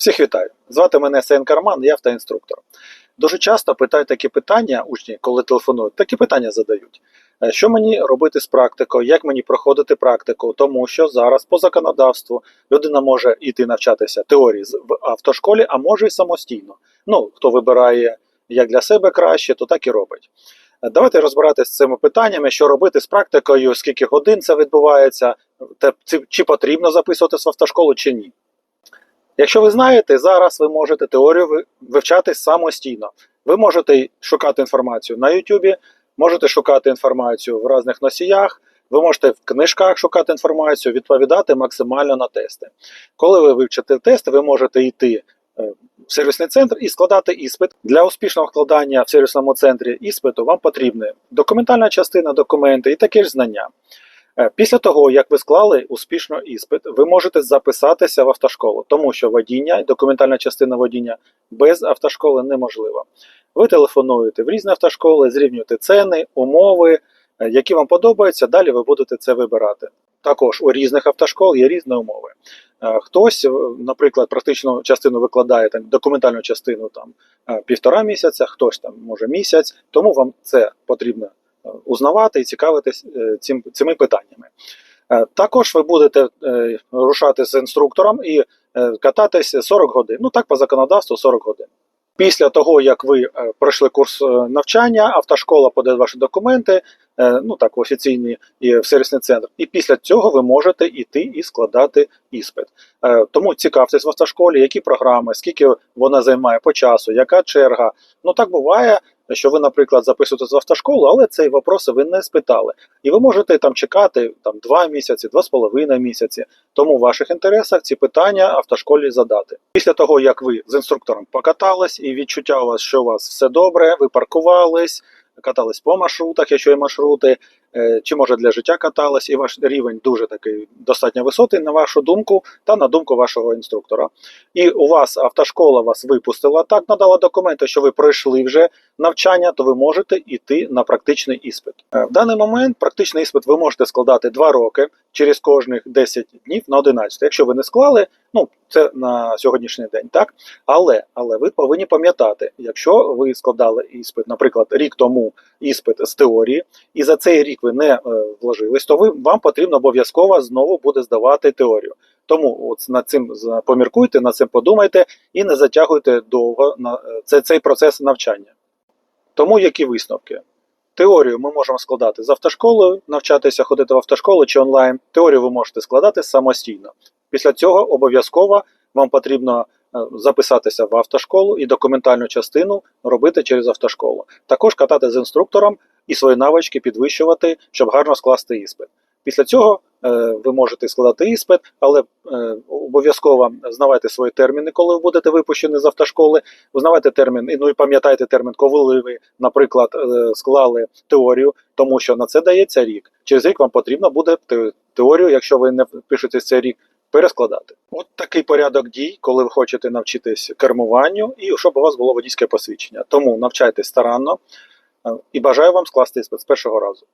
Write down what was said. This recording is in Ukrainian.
Всіх вітаю! Звати мене Сен Карман, я автоінструктор. Дуже часто питають такі питання, учні, коли телефонують, такі питання задають. Е, Що мені робити з практикою, як мені проходити практику, тому що зараз по законодавству людина може йти навчатися теорії в автошколі, а може і самостійно. Ну, хто вибирає як для себе краще, то так і робить. Е, Давайте розбиратися з цими питаннями, що робити з практикою, скільки годин це відбувається, чи потрібно записуватися в автошколу, чи ні. Якщо ви знаєте, зараз ви можете теорію вивчати самостійно. Ви можете шукати інформацію на YouTube, можете шукати інформацію в різних носіях, ви можете в книжках шукати інформацію, відповідати максимально на тести. Коли ви вивчите тести, ви можете йти е, в сервісний центр і складати іспит. Для успішного складання в сервісному центрі іспиту вам потрібна документальна частина, документи і таке ж знання. Е, Після того, як ви склали успішно іспит, ви можете записатися в автошколу, тому що водіння документальна частина водіння без автошколи неможлива. Ви телефонуєте в різні автошколи, зрівнюєте ціни, умови, е, які вам подобаються, далі ви будете це вибирати. Також у різних автошкол є різні умови. Е, Хтось, наприклад, практичну частину викладає там документальну частину там півтора місяця, хтось там може місяць, тому вам це потрібно узнавати і цікавитись е, цим, цими питаннями. Е, Також ви будете е, рушати з інструктором і кататись 40 годин. Ну так по законодавству 40 годин. Після того, як ви пройшли курс навчання, автошкола подає ваші документи, ну так, в офіційний сервісний центр. І після цього ви можете йти і складати іспит. Е, Тому цікавтесь в автошколі, які програми, скільки вона займає по часу, яка черга. Ну так буває, що ви, наприклад, записуєтесь в автошколу, але цей вопроси ви не спитали. І ви можете там чекати там, 2 місяці, 2,5 місяці. Тому в ваших інтересах ці питання автошколі задати. Після того, як ви з інструктором покатались, і відчуття у вас, що у вас все добре, ви паркувались, катались по маршрутах, якщо є маршрути, чи може для життя катались, і ваш рівень дуже такий достатньо високий, на вашу думку, та на думку вашого інструктора. І у вас автошкола вас випустила, так надала документи, що ви пройшли вже навчання, то ви можете йти на практичний іспит. Е, В даний момент практичний іспит ви можете складати 2 роки через кожних 10 днів на 11. Якщо ви не склали, ну це на сьогоднішній день, так але але ви повинні пам'ятати, якщо ви складали іспит, наприклад, рік тому іспит з теорії, і за цей рік ви не е, вложились, то ви вам потрібно обов'язково знову буде здавати теорію. Тому от над цим поміркуйте, над цим подумайте і не затягуйте довго на е, це, цей процес навчання. Тому які висновки? Теорію ми можемо складати з автошколою, навчатися ходити в автошколу чи онлайн. Теорію ви можете складати самостійно. Після цього обов'язково вам потрібно е, записатися в автошколу і документальну частину робити через автошколу. Також катати з інструктором і свої навички підвищувати, щоб гарно скласти іспит. Після цього е, ви можете складати іспит, але е, обов'язково знавайте свої терміни, коли ви будете випущені з автошколи. Узнавайте термін, ну і пам'ятайте термін, коли ви, наприклад, е, склали теорію, тому що на це дається рік. Через рік вам потрібно буде теорію, якщо ви не пишете цей рік, перескладати. От такий порядок дій, коли ви хочете навчитись кермуванню, і щоб у вас було водійське посвідчення. Тому навчайтесь старанно і бажаю вам скласти іспит з першого разу.